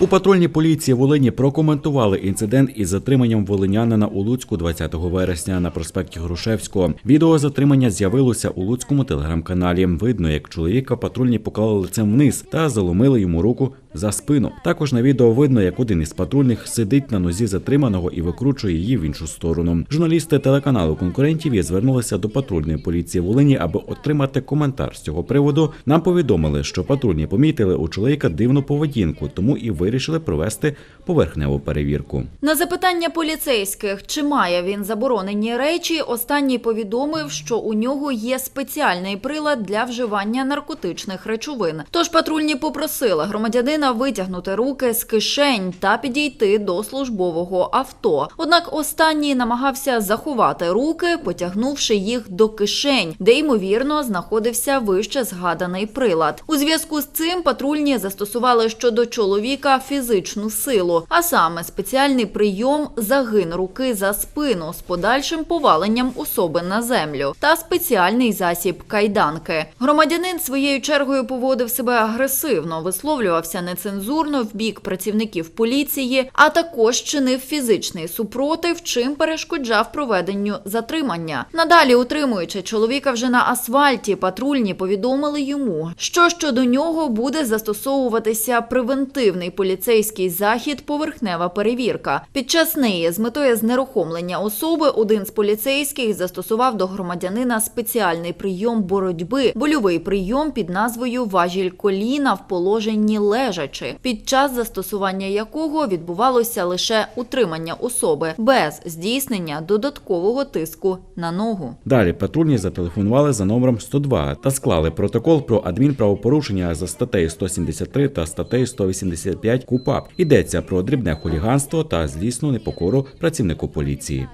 У патрульній поліції Волині прокоментували інцидент із затриманням волинянина у Луцьку 20 вересня на проспекті Грушевського. Відео затримання з'явилося у Луцькому телеграм-каналі. Видно, як чоловіка патрульні поклали лицем вниз та заломили йому руку за спину. Також на відео видно, як один із патрульних сидить на нозі затриманого і викручує її в іншу сторону. Журналісти телеканалу конкурентів і звернулися до патрульної поліції Волині, аби отримати коментар з цього приводу. Нам повідомили, що патрульні помітили у чоловіка дивну поведінку, тому і вирішили провести поверхневу перевірку. На запитання поліцейських, чи має він заборонені речі, останній повідомив, що у нього є спеціальний прилад для вживання наркотичних речовин. Тож патрульні попросили громадянина витягнути руки з кишень та підійти до службового авто. Однак останній намагався заховати руки, потягнувши їх до кишень, де ймовірно знаходився вище згаданий прилад. У зв'язку з цим патрульні застосували щодо чоловіка фізичну силу, а саме спеціальний прийом загин руки за спину з подальшим поваленням особи на землю та спеціальний засіб кайданки. Громадянин своєю чергою поводив себе агресивно, висловлювався нецензурно в бік працівників поліції, а також чинив фізичний супротив, чим перешкоджав проведенню затримання. Надалі, утримуючи чоловіка вже на асфальті, патрульні повідомили йому, що щодо нього буде застосовуватися превентивний поліцейський захід поверхнева перевірка. Під час неї з метою знерухомлення особи один з поліцейських застосував до громадянина спеціальний прийом боротьби, больовий прийом під назвою важіль коліна в положенні лежачи, під час застосування якого відбувалося лише утримання особи без здійснення додаткового тиску на ногу. Далі патрульні зателефонували за номером 102 та склали протокол про адмінправопорушення за статтею 173 та статтею 185 КУПАП. Йдеться про дрібне хуліганство та злісну непокору працівнику поліції.